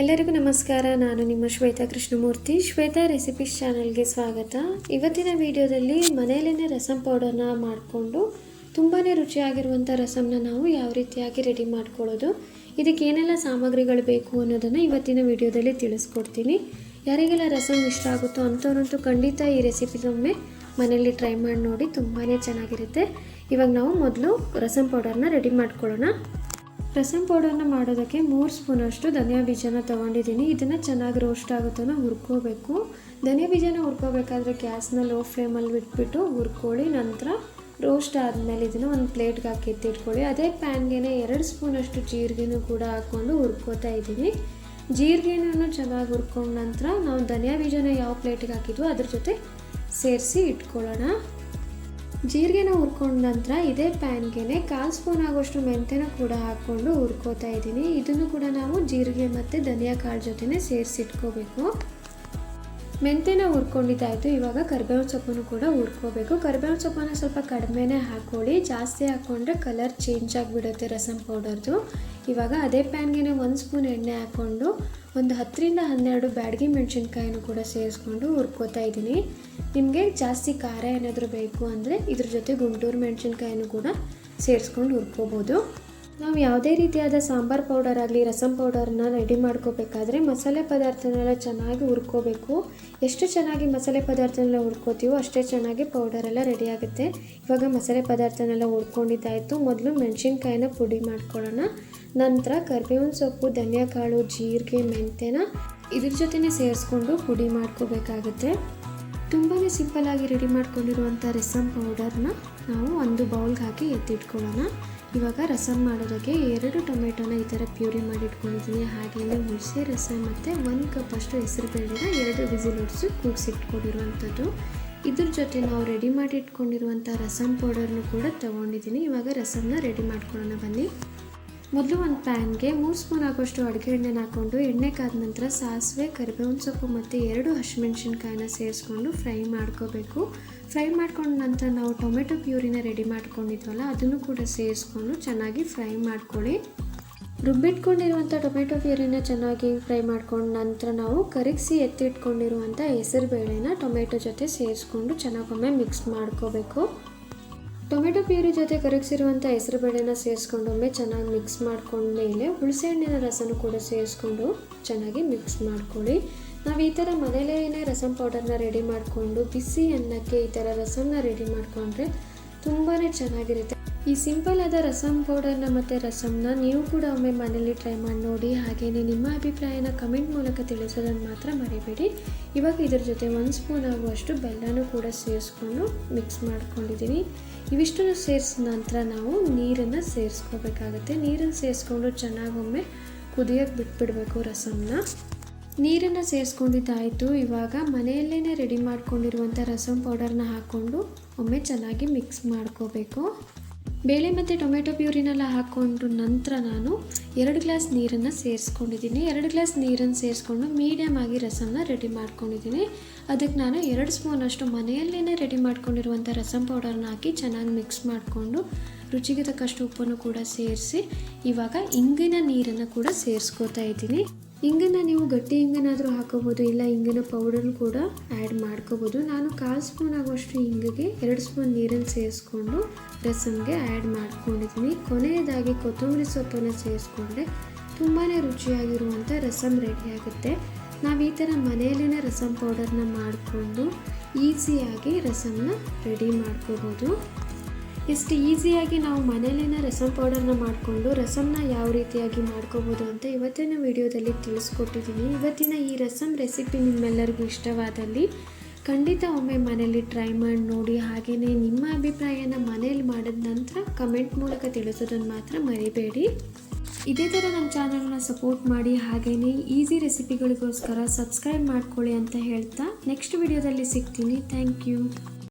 ಎಲ್ಲರಿಗೂ ನಮಸ್ಕಾರ. ನಾನು ನಿಮ್ಮ ಶ್ವೇತಾ ಕೃಷ್ಣಮೂರ್ತಿ. ಶ್ವೇತಾ ರೆಸಿಪೀಸ್ ಚಾನಲ್ಗೆ ಸ್ವಾಗತ. ಇವತ್ತಿನ ವಿಡಿಯೋದಲ್ಲಿ ಮನೆಯಲ್ಲೇ ರಸಂ ಪೌಡರ್ನ ಮಾಡಿಕೊಂಡು ತುಂಬಾ ರುಚಿಯಾಗಿರುವಂಥ ರಸಮ್ನ ನಾವು ಯಾವ ರೀತಿಯಾಗಿ ರೆಡಿ ಮಾಡ್ಕೊಳ್ಳೋದು, ಇದಕ್ಕೆ ಏನೆಲ್ಲ ಸಾಮಗ್ರಿಗಳು ಬೇಕು ಅನ್ನೋದನ್ನು ಇವತ್ತಿನ ವಿಡಿಯೋದಲ್ಲಿ ತಿಳಿಸ್ಕೊಡ್ತೀನಿ. ಯಾರಿಗೆಲ್ಲ ರಸಮ್ ಇಷ್ಟ ಆಗುತ್ತೋ ಅಂಥವ್ರಂತೂ ಖಂಡಿತ ಈ ರೆಸಿಪಿನೊಮ್ಮೆ ಮನೆಯಲ್ಲಿ ಟ್ರೈ ಮಾಡಿ ನೋಡಿ ತುಂಬಾ ಚೆನ್ನಾಗಿರುತ್ತೆ. ಇವಾಗ ನಾವು ಮೊದಲು ರಸಂ ಪೌಡರ್ನ ರೆಡಿ ಮಾಡ್ಕೊಳ್ಳೋಣ. ರಸಂ ಪೌಡರ್ನ ಮಾಡೋದಕ್ಕೆ ಮೂರು ಸ್ಪೂನಷ್ಟು ಧನಿಯಾ ಬೀಜನ ತೊಗೊಂಡಿದ್ದೀನಿ. ಇದನ್ನು ಚೆನ್ನಾಗಿ ರೋಸ್ಟ್ ಆಗುತ್ತೋ ಹುರ್ಕೋಬೇಕು. ಧನಿಯಾ ಬೀಜನ ಹುರ್ಕೋಬೇಕಾದ್ರೆ ಗ್ಯಾಸ್ನ ಲೋ ಫ್ಲೇಮಲ್ಲಿ ಬಿಟ್ಬಿಟ್ಟು ಹುರ್ಕೊಳ್ಳಿ. ನಂತರ ರೋಸ್ಟ್ ಆದಮೇಲೆ ಇದನ್ನು ಒಂದು ಪ್ಲೇಟ್ಗೆ ಹಾಕಿ ಎತ್ತಿಟ್ಕೊಳ್ಳಿ. ಅದೇ ಪ್ಯಾನ್ಗೆನೆ ಎರಡು ಸ್ಪೂನಷ್ಟು ಜೀರಿಗೆನೂ ಕೂಡ ಹಾಕ್ಕೊಂಡು ಹುರ್ಕೋತಾ ಇದ್ದೀನಿ. ಜೀರಿಗೆನೂ ಚೆನ್ನಾಗಿ ಹುರ್ಕೊಂಡ ನಂತರ ನಾವು ಧನಿಯಾ ಬೀಜನ ಯಾವ ಪ್ಲೇಟಿಗೆ ಹಾಕಿದ್ವೋ ಅದ್ರ ಜೊತೆ ಸೇರಿಸಿ ಇಟ್ಕೊಳ್ಳೋಣ. ಜೀರಿಗೆನ ಹುರ್ಕೊಂಡ ನಂತರ ಇದೇ ಪ್ಯಾನ್ಗೆ ಕಾಲು ಸ್ಪೂನ್ ಆಗೋಷ್ಟು ಮೆಂತೆನ ಕೂಡ ಹಾಕ್ಕೊಂಡು ಹುರ್ಕೋತಾ ಇದ್ದೀನಿ. ಇದನ್ನು ಕೂಡ ನಾವು ಜೀರಿಗೆ ಮತ್ತು ಧನಿಯಾ ಕಾಳು ಜೊತೆನೇ ಸೇರಿಸಿಟ್ಕೋಬೇಕು. ಮೆಂತೆನ ಹುರ್ಕೊಂಡಿದ್ದಾಯಿತು. ಇವಾಗ ಕರಿಬೇವಿನ ಸೊಪ್ಪನ್ನು ಕೂಡ ಹುರ್ಕೋಬೇಕು. ಕರಿಬೇವಿನ ಸೊಪ್ಪನ್ನು ಸ್ವಲ್ಪ ಕಡಿಮೆನೇ ಹಾಕ್ಕೊಳ್ಳಿ ಜಾಸ್ತಿ ಹಾಕ್ಕೊಂಡ್ರೆ ಕಲರ್ ಚೇಂಜ್ ಆಗಿಬಿಡುತ್ತೆ ರಸಮ್ ಪೌಡರ್ದು. ಇವಾಗ ಅದೇ ಪ್ಯಾನ್ಗೆ ಒಂದು ಸ್ಪೂನ್ ಎಣ್ಣೆ ಹಾಕ್ಕೊಂಡು ಒಂದು ಹತ್ತರಿಂದ ಹನ್ನೆರಡು ಬ್ಯಾಡಗಿ ಮೆಣಸಿನ್ಕಾಯಿನೂ ಕೂಡ ಸೇರಿಸ್ಕೊಂಡು ಹುರ್ಕೋತಾ ಇದ್ದೀನಿ. ನಿಮಗೆ ಜಾಸ್ತಿ ಖಾರ ಏನಾದರೂ ಬೇಕು ಅಂದರೆ ಇದ್ರ ಜೊತೆ ಗುಂಟೂರು ಮೆಣಸಿನ್ಕಾಯಿನೂ ಕೂಡ ಸೇರಿಸ್ಕೊಂಡು ಹುರ್ಕೋಬೋದು. ನಾವು ಯಾವುದೇ ರೀತಿಯಾದ ಸಾಂಬಾರ್ ಪೌಡರ್ ಆಗಲಿ, ರಸಂ ಪೌಡರ್ನ ರೆಡಿ ಮಾಡ್ಕೋಬೇಕಾದ್ರೆ ಮಸಾಲೆ ಪದಾರ್ಥನೆಲ್ಲ ಚೆನ್ನಾಗಿ ಹುರ್ಕೋಬೇಕು. ಎಷ್ಟು ಚೆನ್ನಾಗಿ ಮಸಾಲೆ ಪದಾರ್ಥನೆಲ್ಲ ಹುರ್ಕೋತೀವೋ ಅಷ್ಟೇ ಚೆನ್ನಾಗಿ ಪೌಡರೆಲ್ಲ ರೆಡಿ ಆಗುತ್ತೆ. ಇವಾಗ ಮಸಾಲೆ ಪದಾರ್ಥನೆಲ್ಲ ಹುರ್ಕೊಂಡಿದ್ದಾಯಿತು. ಮೊದಲು ಮೆಣಸಿನ್ಕಾಯಿನ ಪುಡಿ ಮಾಡ್ಕೊಳ್ಳೋಣ. ನಂತರ ಕರ್ಬೇವಿನ ಸೊಪ್ಪು ಧನಿಯಾ ಕಾಳು ಜೀರಿಗೆ ಮೆಂತೆನ ಇದ್ರ ಜೊತೆನೇ ಸೇರಿಸ್ಕೊಂಡು ಪುಡಿ ಮಾಡ್ಕೋಬೇಕಾಗುತ್ತೆ. ತುಂಬಾ ಸಿಂಪಲ್ಲಾಗಿ ರೆಡಿ ಮಾಡ್ಕೊಂಡಿರುವಂಥ ರಸಮ್ ಪೌಡರ್ನ ನಾವು ಒಂದು ಬೌಲ್ಗೆ ಹಾಕಿ ಎತ್ತಿಟ್ಕೊಳ್ಳೋಣ. ಇವಾಗ ರಸಮ್ ಮಾಡೋದಕ್ಕೆ ಎರಡು ಟೊಮೆಟೊನ ಈ ಥರ ಪ್ಯೂರಿ ಮಾಡಿ ಇಟ್ಕೊಂಡಿದ್ದೀನಿ. ಹಾಗೆಯೇ ಹುಣಸೆ ರಸ ಮತ್ತು ಒಂದು ಕಪ್ ಅಷ್ಟು ಹೆಸರು ಬೇಳೆನ ಎರಡು ವಿಸಿಲ್ ಹೊಡಿಸಿ ಕೂಗಿಸಿಟ್ಕೊಂಡಿರುವಂಥದ್ದು ಇದ್ರ ಜೊತೆ ನಾವು ರೆಡಿ ಮಾಡಿ ಇಟ್ಕೊಂಡಿರುವಂಥ ರಸಮ್ ಪೌಡರ್ನು ಕೂಡ ತೊಗೊಂಡಿದ್ದೀನಿ. ಇವಾಗ ರಸಮ್ನ ರೆಡಿ ಮಾಡ್ಕೊಳ್ಳೋಣ ಬನ್ನಿ. ಮೊದಲು ಒಂದು ಪ್ಯಾನ್ಗೆ ಮೂರು ಸ್ಪೂನ್ ಆಗೋಷ್ಟು ಅಡುಗೆ ಎಣ್ಣೆನ ಹಾಕ್ಕೊಂಡು ಎಣ್ಣೆ ಕಾದ ನಂತರ ಸಾಸಿವೆ, ಕರಿಬೇವಿನ ಸೊಪ್ಪು ಮತ್ತು ಎರಡು ಹಸಿಮೆಣ್ಸಿನ್ಕಾಯಿನ ಸೇರಿಸ್ಕೊಂಡು ಫ್ರೈ ಮಾಡ್ಕೋಬೇಕು. ಫ್ರೈ ಮಾಡ್ಕೊಂಡ ನಂತರ ನಾವು ಟೊಮೆಟೊ ಪ್ಯೂರಿನ ರೆಡಿ ಮಾಡ್ಕೊಂಡಿದ್ವಲ್ಲ, ಅದನ್ನು ಕೂಡ ಸೇರಿಸ್ಕೊಂಡು ಚೆನ್ನಾಗಿ ಫ್ರೈ ಮಾಡ್ಕೊಳ್ಳಿ. ರುಬ್ಬಿಟ್ಕೊಂಡಿರುವಂಥ ಟೊಮೆಟೊ ಪ್ಯೂರಿನ ಚೆನ್ನಾಗಿ ಫ್ರೈ ಮಾಡ್ಕೊಂಡು ನಂತರ ನಾವು ಕರಗಿಸಿ ಎತ್ತಿಟ್ಕೊಂಡಿರುವಂಥ ಹೆಸರು ಬೇಳೆನ ಟೊಮೆಟೊ ಜೊತೆ ಸೇರಿಸ್ಕೊಂಡು ಚೆನ್ನಾಗೊಮ್ಮೆ ಮಿಕ್ಸ್ ಮಾಡ್ಕೋಬೇಕು. ಟೊಮೆಟೊ ಪ್ಯೂರಿ ಜೊತೆ ಕರಗಿಸಿರುವಂಥ ಹೆಸರು ಬೇಳೆನ ಸೇರಿಸ್ಕೊಂಡು ಒಮ್ಮೆ ಚೆನ್ನಾಗಿ ಮಿಕ್ಸ್ ಮಾಡ್ಕೊಂಡ್ಮೇಲೆ ಹುಣಸೆಹಣ್ಣಿನ ರಸನೂ ಕೂಡ ಸೇರಿಸ್ಕೊಂಡು ಚೆನ್ನಾಗಿ ಮಿಕ್ಸ್ ಮಾಡ್ಕೊಳ್ಳಿ. ನಾವು ಈ ಥರ ಮನೆಯಲ್ಲೇ ರಸಂ ಪೌಡರ್ನ ರೆಡಿ ಮಾಡಿಕೊಂಡು ಬಿಸಿ ಅನ್ನಕ್ಕೆ ಈ ಥರ ರಸಮ್ನ ರೆಡಿ ಮಾಡಿಕೊಂಡ್ರೆ ತುಂಬಾ ಚೆನ್ನಾಗಿರುತ್ತೆ. ಈ ಸಿಂಪಲ್ ಆದ ರಸಮ್ ಪೌಡರ್ನ ಮತ್ತು ರಸಮ್ನ ನೀವು ಕೂಡ ಒಮ್ಮೆ ಮನೇಲಿ ಟ್ರೈ ಮಾಡಿ ನೋಡಿ. ಹಾಗೆಯೇ ನಿಮ್ಮ ಅಭಿಪ್ರಾಯನ ಕಮೆಂಟ್ ಮೂಲಕ ತಿಳಿಸೋದನ್ನು ಮಾತ್ರ ಮರಿಬೇಡಿ. ಇವಾಗ ಇದ್ರ ಜೊತೆ ಒಂದು ಸ್ಪೂನ್ ಆಗುವಷ್ಟು ಬೆಲ್ಲನೂ ಕೂಡ ಸೇರಿಸ್ಕೊಂಡು ಮಿಕ್ಸ್ ಮಾಡ್ಕೊಂಡಿದ್ದೀನಿ. ಇವಿಷ್ಟನ್ನು ಸೇರಿಸಿದ ನಂತರ ನಾವು ನೀರನ್ನು ಸೇರಿಸ್ಕೋಬೇಕಾಗುತ್ತೆ. ನೀರನ್ನು ಸೇರಿಸ್ಕೊಂಡು ಚೆನ್ನಾಗೊಮ್ಮೆ ಕುದಿಯೋಕ್ಕೆ ಬಿಟ್ಬಿಡಬೇಕು ರಸಮ್ನ ನೀರನ್ನು ಸೇರಿಸ್ಕೊಂಡಿದ್ದಾಯಿತು. ಇವಾಗ ಮನೆಯಲ್ಲೇ ರೆಡಿ ಮಾಡ್ಕೊಂಡಿರುವಂಥ ರಸಮ್ ಪೌಡರ್ನ ಹಾಕ್ಕೊಂಡು ಒಮ್ಮೆ ಚೆನ್ನಾಗಿ ಮಿಕ್ಸ್ ಮಾಡ್ಕೋಬೇಕು. ಬೇಳೆ ಮತ್ತು ಟೊಮೆಟೊ ಪ್ಯೂರಿನೆಲ್ಲ ಹಾಕ್ಕೊಂಡು ನಂತರ ನಾನು ಎರಡು ಗ್ಲಾಸ್ ನೀರನ್ನು ಸೇರಿಸ್ಕೊಂಡಿದ್ದೀನಿ. ಎರಡು ಗ್ಲಾಸ್ ನೀರನ್ನು ಸೇರಿಸ್ಕೊಂಡು ಮೀಡಿಯಮ್ ಆಗಿ ರಸಮನ್ನ ರೆಡಿ ಮಾಡ್ಕೊಂಡಿದ್ದೀನಿ. ಅದಕ್ಕೆ ನಾನು ಎರಡು ಸ್ಪೂನಷ್ಟು ಮನೆಯಲ್ಲೇ ರೆಡಿ ಮಾಡ್ಕೊಂಡಿರುವಂಥ ರಸಂ ಪೌಡರ್ನ ಹಾಕಿ ಚೆನ್ನಾಗಿ ಮಿಕ್ಸ್ ಮಾಡಿಕೊಂಡು ರುಚಿಗೆ ತಕ್ಕಷ್ಟು ಉಪ್ಪನ್ನು ಕೂಡ ಸೇರಿಸಿ ಇವಾಗ ಇಂಗಿನ ನೀರನ್ನು ಕೂಡ ಸೇರಿಸ್ಕೋತಾ ಇದ್ದೀನಿ. ಇಂಗನ್ನು ನೀವು ಗಟ್ಟಿ ಇಂಗನಾದರೂ ಹಾಕೋಬೋದು, ಇಲ್ಲ ಹಿಂಗಿನ ಪೌಡರ್ ಕೂಡ ಆ್ಯಡ್ ಮಾಡ್ಕೋಬೋದು. ನಾನು ಕಾಲು ಸ್ಪೂನ್ ಆಗುವಷ್ಟು ಹಿಂಗಿಗೆ ಎರಡು ಸ್ಪೂನ್ ನೀರನ್ನು ಸೇರಿಸ್ಕೊಂಡು ರಸಮ್ಗೆ ಆ್ಯಡ್ ಮಾಡ್ಕೊಂಡಿದ್ದೀನಿ. ಕೊನೆಯದಾಗಿ ಕೊತ್ತಂಬರಿ ಸೊಪ್ಪನ್ನು ಸೇರಿಸ್ಕೊಂಡ್ರೆ ತುಂಬಾ ರುಚಿಯಾಗಿರುವಂಥ ರಸಮ್ ರೆಡಿ ಆಗುತ್ತೆ. ನಾವು ಈ ಥರ ಮನೆಯಲ್ಲೇ ರಸಮ್ ಪೌಡರ್ನ ಮಾಡಿಕೊಂಡು ಈಸಿಯಾಗಿ ರಸಮ್ನ ರೆಡಿ ಮಾಡ್ಕೋಬೋದು. ಎಷ್ಟು ಈಸಿಯಾಗಿ ನಾವು ಮನೇಲಿನ ರಸಮ್ ಪೌಡರ್ನ ಮಾಡಿಕೊಂಡು ರಸಮ್ನ ಯಾವ ರೀತಿಯಾಗಿ ಮಾಡ್ಕೋಬೋದು ಅಂತ ಇವತ್ತಿನ ವಿಡಿಯೋದಲ್ಲಿ ತಿಳಿಸ್ಕೊಟ್ಟಿದ್ದೀನಿ. ಇವತ್ತಿನ ಈ ರಸಮ್ ರೆಸಿಪಿ ನಿಮ್ಮೆಲ್ಲರಿಗೂ ಇಷ್ಟವಾದಲ್ಲಿ ಖಂಡಿತ ಒಮ್ಮೆ ಮನೇಲಿ ಟ್ರೈ ಮಾಡಿ ನೋಡಿ ಹಾಗೆಯೇ ನಿಮ್ಮ ಅಭಿಪ್ರಾಯನ ಮನೇಲಿ ಮಾಡಿದ ನಂತರ ಕಮೆಂಟ್ ಮೂಲಕ ತಿಳಿಸೋದನ್ನು ಮಾತ್ರ ಮರಿಬೇಡಿ. ಇದೇ ಥರ ನಮ್ಮ ಚಾನಲ್ನ ಸಪೋರ್ಟ್ ಮಾಡಿ ಹಾಗೆಯೇ ಈಸಿ ರೆಸಿಪಿಗಳಿಗೋಸ್ಕರ ಸಬ್ಸ್ಕ್ರೈಬ್ ಮಾಡ್ಕೊಳ್ಳಿ ಅಂತ ಹೇಳ್ತಾ ನೆಕ್ಸ್ಟ್ ವಿಡಿಯೋದಲ್ಲಿ ಸಿಗ್ತೀನಿ. Thank you